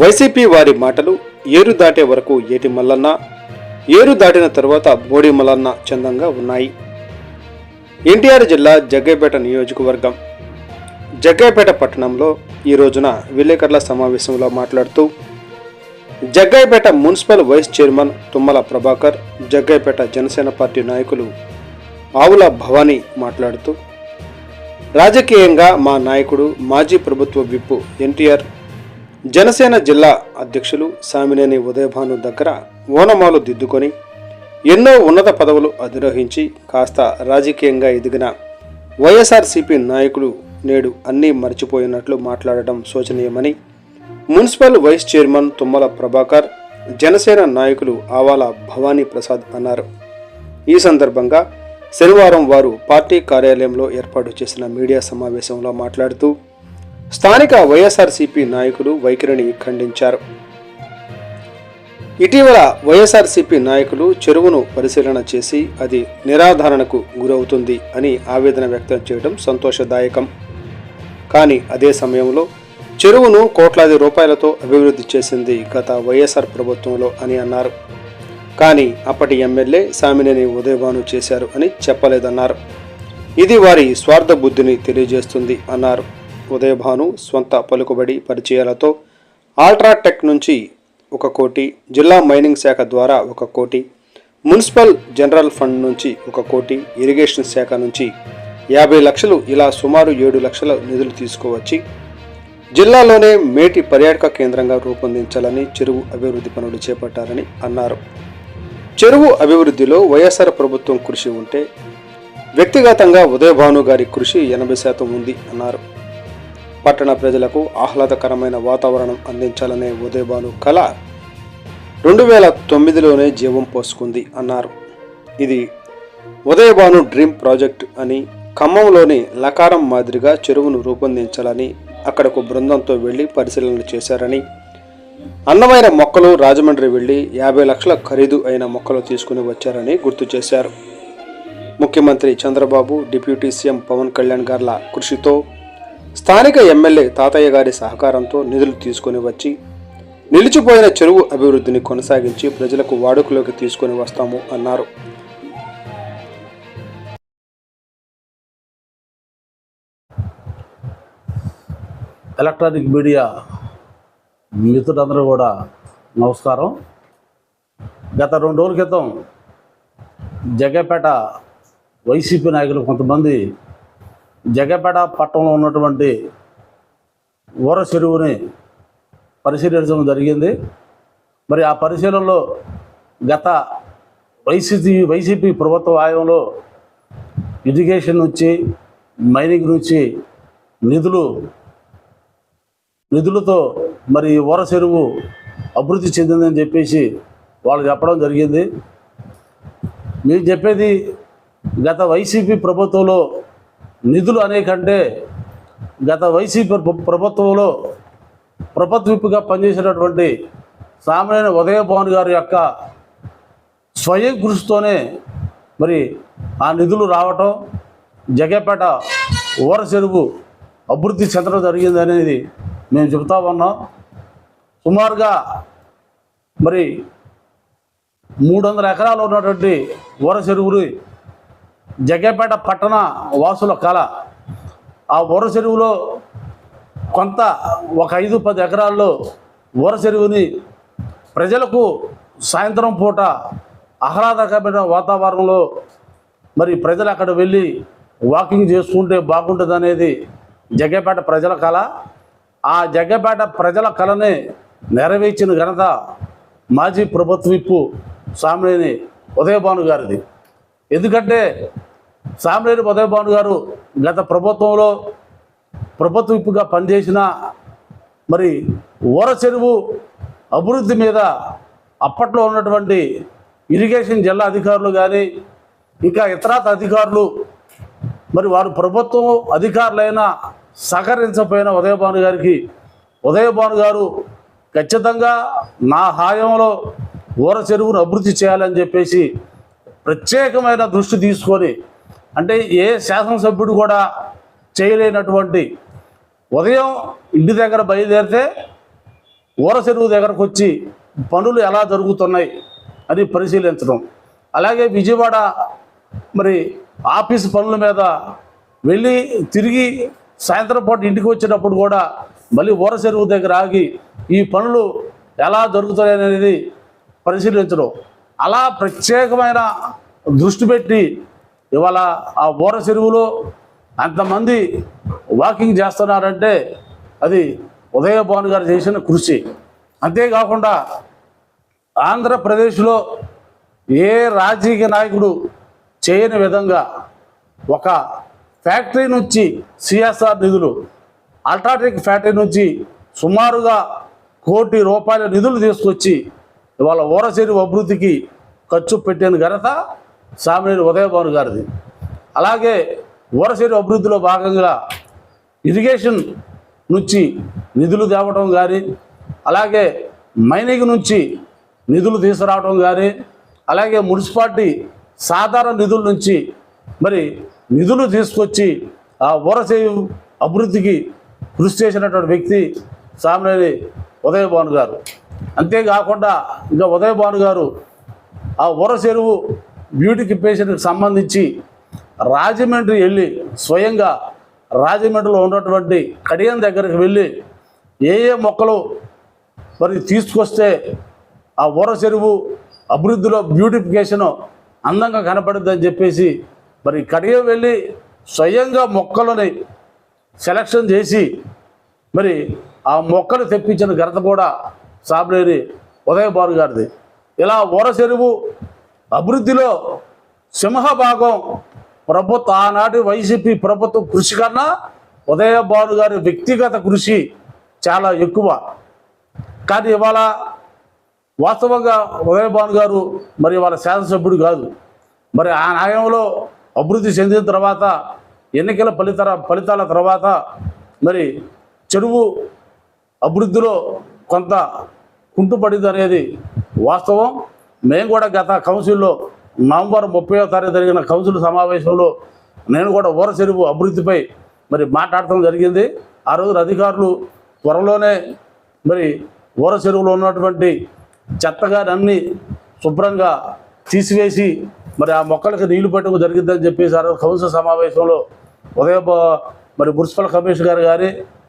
YCP వారి మాటలు ఏరు దాటే వరకు ఏటి మల్లన్న? ఏరు దాటిన తర్వాత బోడి మల్లన్న చందంగా ఉన్నాయి. ఎన్టీఆర్ జిల్లా జగ్గైపేట నియోజకవర్గం. జగ్గైపేట పట్టణంలో ఈ రోజున విలేకరుల సమావేశంలో మాట్లాడుతూ Jaggayyapeta municipal vice chairman Tummala Prabhakar Jaggayyapeta Janasena party నాయకులు ఆవుల భవానీ మాట్లాడుతూ రాజకీయంగా మా నాయకుడు మాజీ ప్రభుత్వ విప్పు ఎన్టీఆర్ జనసేన జిల్లా అధ్యక్షులు సామినేని ఉదయభాను దగ్గర ఓనమాలు దిద్దుకొని ఎన్నో ఉన్నత పదవులు అధిరోహించి కాస్త రాజకీయంగా ఎదిగిన వైఎస్ఆర్సీపీ నాయకులు నేడు అన్నీ మర్చిపోయినట్లు మాట్లాడటం శోచనీయమని municipal vice chairman Tummala Prabhakar Janasena నాయకులు ఆవాల భవానీ ప్రసాద్ అన్నారు. ఈ సందర్భంగా శనివారం వారు పార్టీ కార్యాలయంలో ఏర్పాటు చేసిన మీడియా సమావేశంలో మాట్లాడుతూ స్థానిక వైఎస్ఆర్సీపీ నాయకులు వైఖరిని ఖండించారు. ఇటీవల వైఎస్ఆర్సీపీ నాయకులు చెరువును పరిశీలన చేసి అది నిరాధారణకు గురవుతుంది అని ఆవేదన వ్యక్తం చేయడం సంతోషదాయకం. కానీ అదే సమయంలో చెరువును కోట్లాది రూపాయలతో అభివృద్ధి చేసింది గత వైఎస్ఆర్ ప్రభుత్వంలో అని అన్నారు. కానీ అప్పటి ఎమ్మెల్యే సామినేని ఉదయభాను చేశారు అని చెప్పలేదన్నారు. ఇది వారి స్వార్థ బుద్ధిని తెలియజేస్తుంది అన్నారు. ఉదయభాను స్వంత పలుకుబడి పరిచయాలతో ఆల్ట్రాటెక్ నుంచి ఒక కోటి జిల్లా మైనింగ్ శాఖ ద్వారా ఒక కోటి మున్సిపల్ జనరల్ ఫండ్ నుంచి ఒక కోటి ఇరిగేషన్ శాఖ నుంచి యాభై లక్షలు ఇలా సుమారు ఏడు లక్షల నిధులు తీసుకువచ్చి జిల్లాలోనే మేటి పర్యాటక కేంద్రంగా రూపొందించాలని చెరువు అభివృద్ధి పనులు చేపట్టారని అన్నారు. చెరువు అభివృద్ధిలో వైఎస్ఆర్ ప్రభుత్వం కృషి ఉంటే వ్యక్తిగతంగా ఉదయభాను గారి కృషి ఎనభై శాతం ఉంది అన్నారు. పట్టణ ప్రజలకు ఆహ్లాదకరమైన వాతావరణం అందించాలనే ఉదయభాను కళ రెండు వేల తొమ్మిదిలోనే జీవం పోసుకుంది అన్నారు. ఇది ఉదయభాను డ్రీమ్ ప్రాజెక్ట్ అని ఖమ్మంలోని లకారం మాదిరిగా చెరువును రూపొందించాలని అక్కడకు బృందంతో వెళ్ళి పరిశీలనలు చేశారని అందమైన మొక్కలు రాజమండ్రి వెళ్ళి యాభై లక్షల ఖరీదు అయిన మొక్కలు తీసుకుని వచ్చారని గుర్తు చేశారు. ముఖ్యమంత్రి చంద్రబాబు డిప్యూటీ సీఎం పవన్ కళ్యాణ్ గార్ల కృషితో స్థానిక ఎమ్మెల్యే తాతయ్య గారి సహకారంతో నిధులు తీసుకొని వచ్చి నిలిచిపోయిన చెరువు అభివృద్ధిని కొనసాగించి ప్రజలకు వాడుకలోకి తీసుకొని వస్తాము అన్నారు. ఎలక్ట్రానిక్ మీడియా మిత్రులందరూ కూడా నమస్కారం. గత రెండు రోజుల క్రితం జగ్గపేట వైసీపీ నాయకులు కొంతమంది జగపేట పట్టణంలో ఉన్నటువంటి ఊర చెరువుని పరిశీలించడం జరిగింది. మరి ఆ పరిశీలనలో గత వైసీపీ వైసీపీ ప్రభుత్వ ఆయంలో ఇరిగేషన్ నుంచి మైనింగ్ నుంచి నిధులు నిధులతో మరి ఊర చెరువు అభివృద్ధి చెందిందని చెప్పేసి వాళ్ళు చెప్పడం జరిగింది. మీరు చెప్పేది గత వైసీపీ ప్రభుత్వంలో నిధులు అనేకంటే గత వైసీపీ ప్రభుత్వంలో ప్రభుత్వ విప్పుగా పనిచేసినటువంటి సామాన్య ఉదయభవన్ గారి యొక్క స్వయం కృషితోనే మరి ఆ నిధులు రావటం జగపేట ఊర చెరువు అభివృద్ధి చెందడం జరిగింది అనేది మేము చెబుతా ఉన్నాం. సుమారుగా మరి మూడు వందల ఎకరాలు ఉన్నటువంటి ఊర చెరువుని జగ్గపేట పట్టణ వాసుల కళ. ఆ ఉర చెరువులో కొంత ఒక ఐదు పది ఎకరాల్లో ఉర చెరువుని ప్రజలకు సాయంత్రం పూట ఆహ్లాదకరమైన వాతావరణంలో మరి ప్రజలు అక్కడ వెళ్ళి వాకింగ్ చేసుకుంటే బాగుంటుంది అనేది జగ్గపేట ప్రజల కళ. ఆ జగ్గపేట ప్రజల కళని నెరవేర్చిన ఘనత మాజీ ప్రభుత్వ విప్పు సామినేని ఉదయభాను గారిది. ఎందుకంటే సామరేని ఉదయభాను గారు గత ప్రభుత్వంలో ప్రభుత్వ ఇప్పుగా పనిచేసిన మరి ఓర చెరువు అభివృద్ధి మీద అప్పట్లో ఉన్నటువంటి ఇరిగేషన్ జిల్లా అధికారులు కానీ ఇంకా ఇతరాత అధికారులు మరి వారు ప్రభుత్వం అధికారులైన సహకరించపోయిన ఉదయభాను గారికి ఉదయభాను గారు ఖచ్చితంగా నా హాయంలో ఊర చెరువును అభివృద్ధి చేయాలని చెప్పేసి ప్రత్యేకమైన దృష్టి తీసుకొని అంటే ఏ శాసనసభ్యుడు కూడా చేయలేనటువంటి ఉదయం ఇంటి దగ్గర బయలుదేరితే ఊర చెరువు దగ్గరకు వచ్చి పనులు ఎలా జరుగుతున్నాయి అని పరిశీలించడం. అలాగే విజయవాడ మరి ఆఫీస్ పనుల మీద వెళ్ళి తిరిగి సాయంత్రం పాటు ఇంటికి వచ్చేటప్పుడు కూడా మళ్ళీ ఊర చెరువు దగ్గర ఆగి ఈ పనులు ఎలా జరుగుతాయి అనేది పరిశీలించడం. అలా ప్రత్యేకమైన దృష్టి పెట్టి ఇవాళ ఆ బోర చెరువులో అంతమంది వాకింగ్ చేస్తున్నారంటే అది ఉదయ భాను గారు చేసిన కృషి. అంతేకాకుండా ఆంధ్రప్రదేశ్లో ఏ రాజకీయ నాయకుడు చేయని విధంగా ఒక ఫ్యాక్టరీ నుంచి సిఎస్ఆర్ నిధులు అల్ట్రాటెక్ ఫ్యాక్టరీ నుంచి సుమారుగా కోటి రూపాయల నిధులు తీసుకొచ్చి ఇవాళ ఊరచేరు అభివృద్ధికి ఖర్చు పెట్టిన ఘనత సామినేని ఉదయభాను గారిది. అలాగే ఊరచేరు అభివృద్ధిలో భాగంగా ఇరిగేషన్ నుంచి నిధులు తేవడం కానీ అలాగే మైనింగ్ నుంచి నిధులు తీసుకురావడం కానీ అలాగే మున్సిపాలిటీ సాధారణ నిధుల నుంచి మరి నిధులు తీసుకొచ్చి ఆ ఊరచేయు అభివృద్ధికి కృషి చేసినటువంటి వ్యక్తి సామినేని ఉదయభాను గారు. అంతేకాకుండా ఇంకా ఉదయభాను గారు ఆ ఉర చెరువు బ్యూటిఫికేషన్కి సంబంధించి రాజమండ్రి వెళ్ళి స్వయంగా రాజమండ్రిలో ఉన్నటువంటి కడియం దగ్గరికి వెళ్ళి ఏ ఏ మొక్కలు మరి తీసుకొస్తే ఆ ఊర చెరువు అభివృద్ధిలో బ్యూటిఫికేషన్ అందంగా కనపడుద్దని చెప్పేసి మరి కడియం వెళ్ళి స్వయంగా మొక్కలని సెలక్షన్ చేసి మరి ఆ మొక్కలు తెప్పించిన ఘనత కూడా సాబ్రేరి ఉదయబారు గారిది. ఇలా ఊర చెరువు అభివృద్ధిలో సింహభాగం ప్రభుత్వ ఆనాటి వైసీపీ ప్రభుత్వం కృషి కన్నా ఉదయబాను గారి వ్యక్తిగత కృషి చాలా ఎక్కువ. కానీ ఇవాళ వాస్తవంగా ఉదయభాను గారు మరి వాళ్ళ శాసనసభ్యుడు కాదు. మరి ఆ న్యాయంలో అభివృద్ధి చెందిన తర్వాత ఎన్నికల ఫలితాల ఫలితాల తర్వాత మరి చెరువు అభివృద్ధిలో కొంత కుంటుపడింది అనేది వాస్తవం. మేము కూడా గత కౌన్సిల్లో నవంబర్ ముప్పయో తారీఖు జరిగిన కౌన్సిల్ సమావేశంలో నేను కూడా ఊర చెరువు అభివృద్ధిపై మరి మాట్లాడటం జరిగింది. ఆ రోజు అధికారులు త్వరలోనే మరి ఊరచెరువులో ఉన్నటువంటి చెత్తగా అన్ని శుభ్రంగా తీసివేసి మరి ఆ మొక్కలకు నీళ్ళు పెట్టడం జరిగిద్దని చెప్పేసి ఆ రోజు కౌన్సిల్ సమావేశంలో ఉదయ మరి మున్సిపల్ కమిషనర్ గారు గారి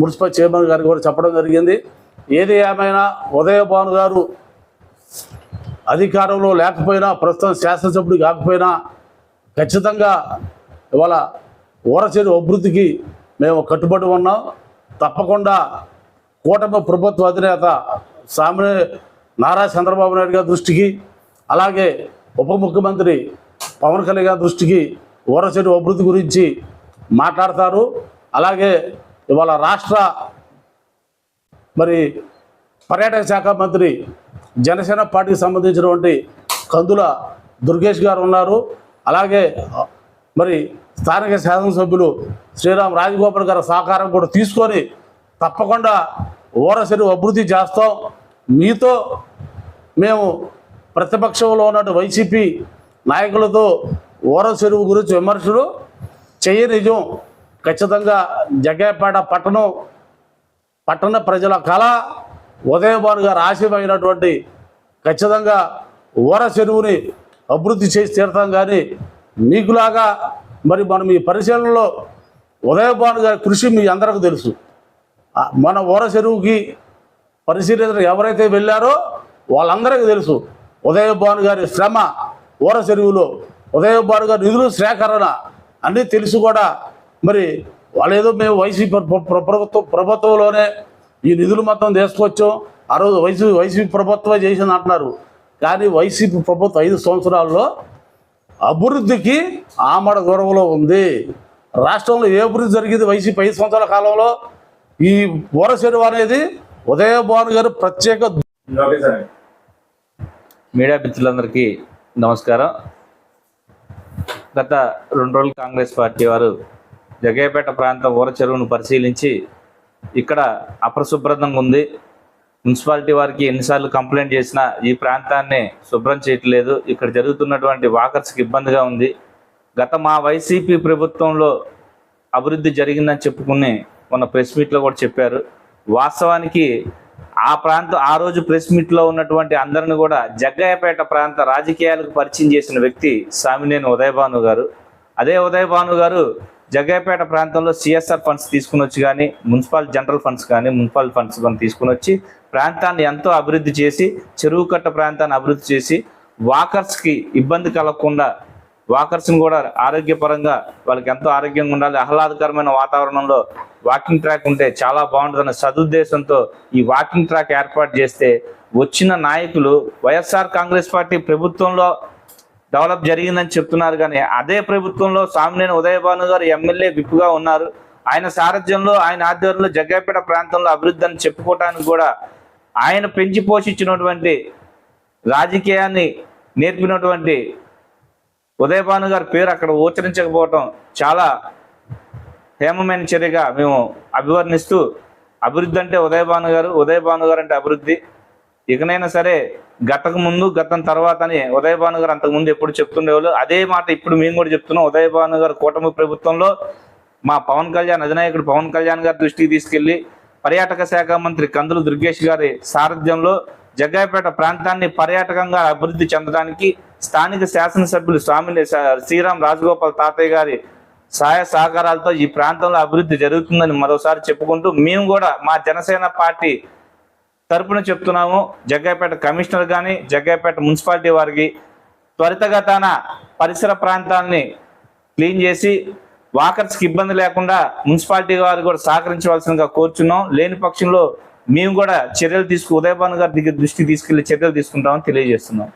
మున్సిపల్ చైర్మన్ గారికి కూడా చెప్పడం జరిగింది. ఏది ఏమైనా ఉదయ భాను గారు అధికారంలో లేకపోయినా ప్రస్తుతం శాసనసభ్యుడు కాకపోయినా ఖచ్చితంగా ఇవాళ ఊరచేరు అభివృద్ధికి మేము కట్టుబడి ఉన్నాం. తప్పకుండా కూటమి ప్రభుత్వ అధినేత సామినే నారా చంద్రబాబు నాయుడు గారి దృష్టికి అలాగే ఉప ముఖ్యమంత్రి పవన్ కళ్యాణ్ గారి దృష్టికి ఊరచెరు అభివృద్ధి గురించి మాట్లాడతారు. అలాగే ఇవాళ రాష్ట్ర మరి పర్యాటక శాఖ మంత్రి జనసేన పార్టీకి సంబంధించినటువంటి కందుల దుర్గేష్ గారు ఉన్నారు. అలాగే మరి స్థానిక శాసనసభ్యులు శ్రీరామ్ రాజగోపాల్ గారి సహకారం కూడా తీసుకొని తప్పకుండా ఓరసరి అభివృద్ధి చేస్తాం. మీతో మేము ప్రతిపక్షంలో ఉన్న వైసీపీ నాయకులతో ఓర చెరువు గురించి విమర్శలు చేయనిజం నిజం ఖచ్చితంగా జగ్గేపేట పట్టణం పట్టణ ప్రజల కళ ఉదయభాను గారు ఆశయమైనటువంటి ఖచ్చితంగా ఊర చెరువుని అభివృద్ధి చేసి తీరుతాం కానీ మీకులాగా మరి మనం ఈ పరిశీలనలో ఉదయభాను గారి కృషి మీ అందరికీ తెలుసు. మన ఊర చెరువుకి పరిశీలన ఎవరైతే వెళ్ళారో వాళ్ళందరికీ తెలుసు ఉదయభాను గారి శ్రమ ఊర చెరువులో ఉదయభాను గారి నిధులు సేకరణ అన్నీ తెలుసు కూడా మరి వాళ్ళు ఏదో మేము వైసీపీ ప్ర- ప్ర- ప్రభుత్వం ప్రభుత్వంలోనే ఈ నిధులు మొత్తం తీసుకొచ్చాం. ఆ రోజు వైసీపీ వైసీపీ ప్రభుత్వమే చేసింది అంటున్నారు. కానీ వైసీపీ ప్రభుత్వం ఐదు సంవత్సరాల్లో అభివృద్ధికి ఆమడ దూరంలో ఉంది. రాష్ట్రంలో ఏ అభివృద్ధి జరిగింది వైసీపీ ఐదు సంవత్సరాల కాలంలో? ఈ చెరువు అనేది ఉదయభాను గారు ప్రత్యేక మీడియా మిత్రులందరికీ నమస్కారం. గత రెండు రోజులు కాంగ్రెస్ పార్టీ వారు జగేపేట ప్రాంతం ఊర చెరువును పరిశీలించి ఇక్కడ అపరిశుభ్రంగా ఉంది. మున్సిపాలిటీ వారికి ఎన్నిసార్లు కంప్లైంట్ చేసినా ఈ ప్రాంతాన్ని శుభ్రం చేయట్లేదు. ఇక్కడ జరుగుతున్నటువంటి వాకర్స్కి ఇబ్బందిగా ఉంది. గత మా వైసీపీ ప్రభుత్వంలో అభివృద్ధి జరిగిందని చెప్పుకుని మొన్న ప్రెస్ మీట్లో కూడా చెప్పారు. వాస్తవానికి ఆ ప్రాంతం ఆ రోజు ప్రెస్ మీట్లో ఉన్నటువంటి అందరిని కూడా జగ్గయ్యపేట ప్రాంత రాజకీయాలకు పరిచయం చేసిన వ్యక్తి సామినేని ఉదయభాను గారు. అదే ఉదయభాను గారు జగ్గయ్యపేట ప్రాంతంలో సిఎస్ఆర్ ఫండ్స్ తీసుకుని వచ్చి కానీ మున్సిపల్ జనరల్ ఫండ్స్ కానీ మున్సిపల్ ఫండ్స్ కానీ తీసుకుని వచ్చి ప్రాంతాన్ని ఎంతో అభివృద్ధి చేసి చెరువు కట్ట ప్రాంతాన్ని అభివృద్ధి చేసి వాకర్స్కి ఇబ్బంది కలగకుండా వాకర్స్ని కూడా ఆరోగ్యపరంగా వాళ్ళకి ఎంతో ఆరోగ్యంగా ఉండాలి ఆహ్లాదకరమైన వాతావరణంలో వాకింగ్ ట్రాక్ ఉంటే చాలా బాగుంటుందన్న సదుద్దేశంతో ఈ వాకింగ్ ట్రాక్ ఏర్పాటు చేస్తే వచ్చిన నాయకులు వైఎస్ఆర్ కాంగ్రెస్ పార్టీ ప్రభుత్వంలో డెవలప్ జరిగిందని చెప్తున్నారు. కానీ అదే ప్రభుత్వంలో సామినేని ఉదయభాను గారు ఎమ్మెల్యే విప్పుగా ఉన్నారు. ఆయన సారథ్యంలో ఆయన ఆధ్వర్యంలో జగ్గైపేట ప్రాంతంలో అభివృద్ధి అని చెప్పుకోవటానికి కూడా ఆయన పెంచి పోషించినటువంటి రాజకీయాన్ని నేర్పినటువంటి ఉదయభాను గారి పేరు అక్కడ ఉచ్చరించకపోవటం చాలా హేమమైన చర్యగా మేము అభివర్ణిస్తూ అభివృద్ధి అంటే ఉదయభాను గారు ఉదయభాను గారు అంటే అభివృద్ధి. ఇకనైనా సరే గతకు ముందు గతం తర్వాత అని ఉదయభాను గారు అంతకుముందు ఎప్పుడు చెప్తుండేవాళ్ళు. అదే మాట ఇప్పుడు మేము కూడా చెప్తున్నాం. ఉదయభాను గారు కూటమి ప్రభుత్వంలో మా పవన్ కళ్యాణ్ అధినాయకుడు పవన్ కళ్యాణ్ గారి దృష్టికి తీసుకెళ్ళి పర్యాటక శాఖ మంత్రి కందులు దుర్గేష్ గారి సారథ్యంలో జగ్గాయపేట ప్రాంతాన్ని పర్యాటకంగా అభివృద్ధి చెందడానికి స్థానిక శాసనసభ్యులు స్వామి శ్రీరామ్ రాజగోపాల్ తాతయ్య గారి సహాయ సహకారాలతో ఈ ప్రాంతంలో అభివృద్ధి జరుగుతుందని మరోసారి చెప్పుకుంటూ మేము కూడా మా జనసేన పార్టీ తరపున చెప్తున్నాము జగ్గాయపేట కమిషనర్ కానీ జగ్గాయపేట మున్సిపాలిటీ వారికి త్వరితగతాన పరిసర ప్రాంతాలని క్లీన్ చేసి వాకర్స్కి ఇబ్బంది లేకుండా మున్సిపాలిటీ వారు కూడా సహకరించవలసిందిగా కోరుచున్నాం. లేని పక్షంలో మేము కూడా చర్యలు తీసుకు ఉదయభాను గారి దగ్గర దృష్టికి తీసుకెళ్ళి చర్యలు తీసుకుంటామని తెలియజేస్తున్నాం.